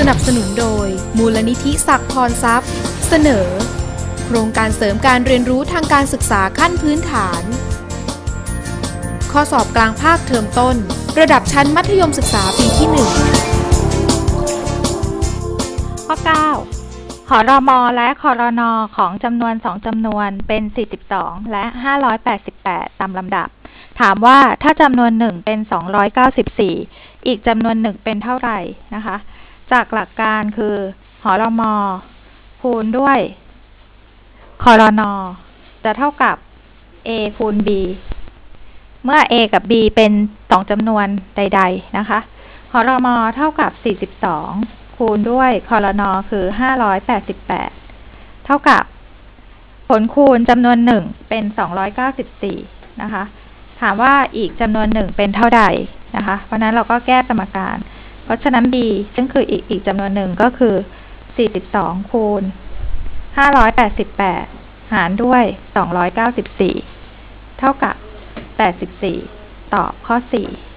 สนับสนุนโดย มูลนิธิศักดิ์พรทรัพย์ เสนอ โครงการเสริมการเรียนรู้ทางการศึกษาขั้นพื้นฐาน ข้อสอบกลางภาคเทอมต้น ระดับชั้นมัธยมศึกษาปีที่ 1 ข้อ 9ขอรมอและคอรนอของจำนวน 2จำนวนเป็น 42 และ 588 ตามลำดับ ถามว่าถ้าจำนวนหนึ่งเป็น 294อีกจำนวนหนึ่งเป็นเท่าไหร่นะคะ จากหลักการคือหอรมอคูณด้วยคอรนอจะเท่ากับ a คูณ b เมื่อ a กับ b เป็นสองจำนวนใด ๆ นะคะหอรมอเท่ากับ 42 คูณด้วยคอรนอคือ 588 เท่ากับ ผลคูณจำนวนหนึ่งเป็น 294 นะคะ ถามว่าอีกจำนวนหนึ่งเป็นเท่าใดนะคะ เพราะนั้นเราก็แก้สมการ ราะฉะนั้น b ซึ่งคืออีกอีกจำนวนหนึ่งก็คือ 42 คูณ 588 หารด้วย 294 เท่ากับ 84 ตอบข้อ 4